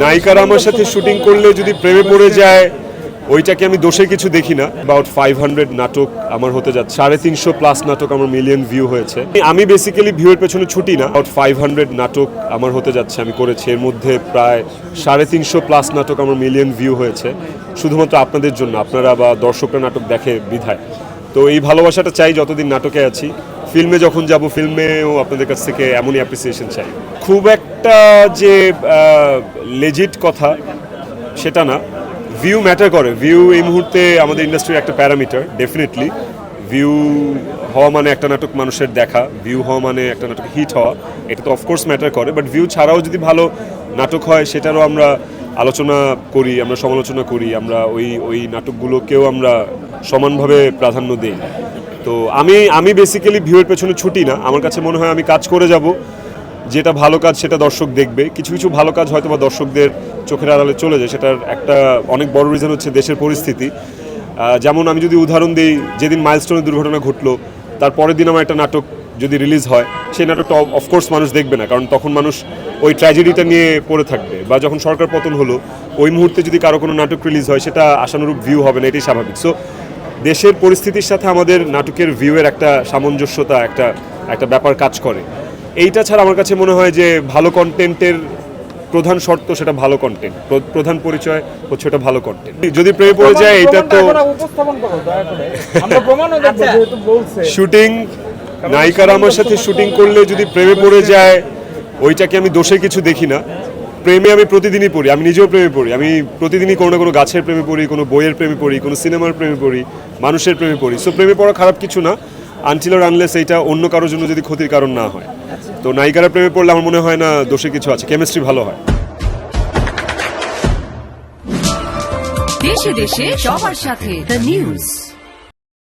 নায়িকারা আমার সাথে শুটিং করলে যদি প্রেমে পড়ে যায়, ওইটাকে আমি দোষে কিছু দেখি না। অ্যাবাউট ফাইভ হান্ড্রেড নাটক আমার হতে যাচ্ছে সাড়ে তিনশো প্লাস নাটক আমার মিলিয়ন ভিউ হয়েছে। আমি বেসিক্যালি ভিউয়ের পেছনে ছুটি না। অ্যাবাউট ফাইভ হান্ড্রেড নাটক আমার হতে যাচ্ছে, আমি করেছি। এর মধ্যে প্রায় সাড়ে তিনশো প্লাস নাটক আমার মিলিয়ন ভিউ হয়েছে। শুধুমাত্র আপনাদের জন্য, আপনারা বা দর্শকরা নাটক দেখে বিধায়। তো এই ভালোবাসাটা চাই যতদিন নাটকে আছি। ফিল্মে যখন যাব ফিল্মেও আপনাদের কাছ থেকে এমনই অ্যাপ্রিসিয়েশন চাই। খুব একটা যে লেজিট কথা, সেটা না। ভিউ ম্যাটার করে। ভিউ এই মুহূর্তে আমাদের ইন্ডাস্ট্রির একটা প্যারামিটার ডেফিনেটলি ভিউ হওয়া মানে একটা নাটক মানুষের দেখা। ভিউ হওয়া মানে একটা নাটক হিট হওয়া। এটা তো অফকোর্স ম্যাটার করে। বাট ভিউ ছাড়াও যদি ভালো নাটক হয়, সেটারও আমরা আলোচনা করি, আমরা সমালোচনা করি, আমরা ওই ওই নাটকগুলোকেও আমরা সমানভাবে প্রাধান্য দিই। তো আমি আমি বেসিক্যালি ভিউয়ের পেছনে ছুটি না। আমার কাছে মনে হয় আমি কাজ করে যাব। যেটা ভালো কাজ সেটা দর্শক দেখবে। কিছু কিছু ভালো কাজ হয়তো বা দর্শকদের চোখের আড়ালে চলে যায়। সেটার একটা অনেক বড় রিজন হচ্ছে দেশের পরিস্থিতি। যেমন আমি যদি উদাহরণ দিই, যেদিন মাইলস্টোনের দুর্ঘটনা ঘটলো, তার পরের দিন আমার একটা নাটক যদি রিলিজ হয়, সেই নাটকটা অফকোর্স মানুষ দেখবে না। কারণ তখন মানুষ ওই ট্র্যাজেডিটা নিয়ে পড়ে থাকবে। বা যখন সরকার পতন হলো, ওই মুহূর্তে যদি কারও কোনো নাটক রিলিজ হয়, সেটা আশানুরূপ ভিউ হবে না, এটাই স্বাভাবিক। সো দেশের পরিস্থিতির সাথে আমাদের নাটকের ভিউয়ের একটা সামঞ্জস্যতা একটা একটা ব্যাপার কাজ করে। এইটা ছাড়া আমার কাছে মনে হয় যে ভালো কন্টেন্টের প্রধান শর্ত সেটা ভালো কন্টেন্ট প্রধান পরিচয় হচ্ছে ওটা ভালো কন্টেন্ট যদি প্রেমে পড়ে যায় এটা তো প্রমাণটা এখন উপস্থাপন করো দয়া করে। আমরা প্রমাণও দেখব যেহেতু বলছে। শুটিং নায়িকারা আমার সাথে শুটিং করলে যদি প্রেমে পড়ে যায় ওইটাকে আমি দোষে কিছু দেখি না। প্রেমে আমি প্রতিদিনই পড়ি, আমি নিজেও প্রেমে পড়ি, আমি প্রতিদিনই কোনো না কোনো গাছের প্রেমে পড়ি, কোনো বইয়ের প্রেমে পড়ি, কোনো সিনেমার প্রেমে পড়ি, মানুষের প্রেমে পড়ি। সো প্রেমে পড়া খারাপ কিছু না আনটিল আর আনলেস এইটা অন্য কারোর জন্য যদি ক্ষতির কারণ না হয়। তো নায়িকারা প্রেমে পড়লে আমার মনে হয় না দোষে কিছু আছে কেমিস্ট্রি ভালো হয়। দেশে দেশে সবার সাথে দ্য নিউজ